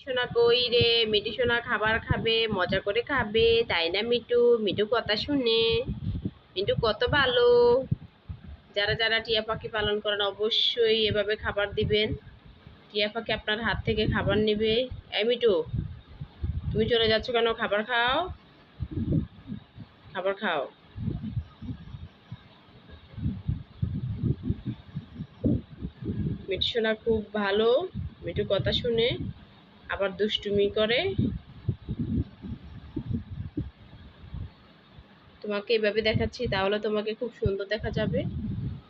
সোনা কই রে মিটু সোনা খাবার খাবে, মজা করে খাবে, তাই না মিটু? মিটু কথা শুনে। মিটু কত ভালো। যারা যারা টিয়া পাখি পালন করেন অবশ্যই এভাবে খাবার দিবেন। টিয়া পাখি আপনার হাত থেকে খাবার নেবে। এই মিটু, তুমি চলে যাচ্ছ কেন? খাবার খাও। খাবার খাও। মিটু সোনা খুব ভালো। মিটু কথা শুনে আবার দুষ্টুমি করে। তোমাকে এভাবে দেখাচ্ছি, তাহলে তোমাকে খুব সুন্দর দেখা যাবে।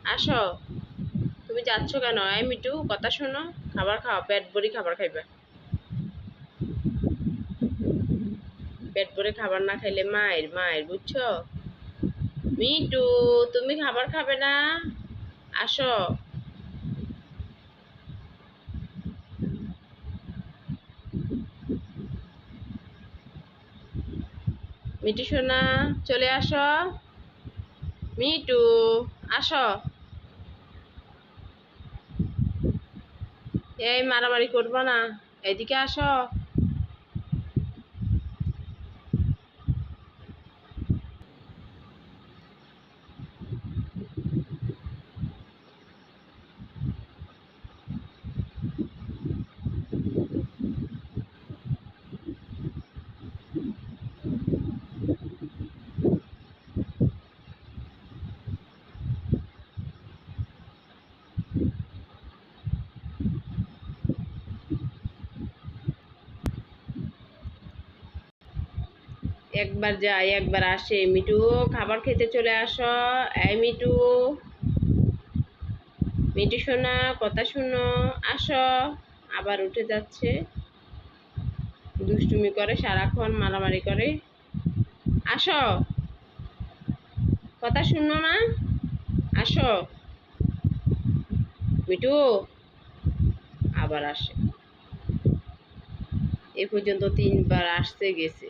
আসো। তুমি যাচ্ছ কেন? এই মিটু কথা শোনো। খাবার খাও, পেট ভরি খাবার খাইবে। পেট ভরে খাবার না খাইলে মায়ের মায়ের, বুঝছ? মিটু তুমি খাবার খাবে না? আসো। মিটু সোনা চলে আসো। মিটু আসো। এই মারামারি করব না এদিকে আসো। একবার যায় একবার আসে। মিটু খাবার খেতে চলে আসো। এই মিটু মিটু শোনা, কথা শুনো, আসো। আবার উঠে যাচ্ছে। দুষ্টুমি করে সারাক্ষণ, মারামারি করে। আসো। কথা শুনো না। আসো। মিটু আবার আসে। এ পর্যন্ত তিনবার আসতে গেছে।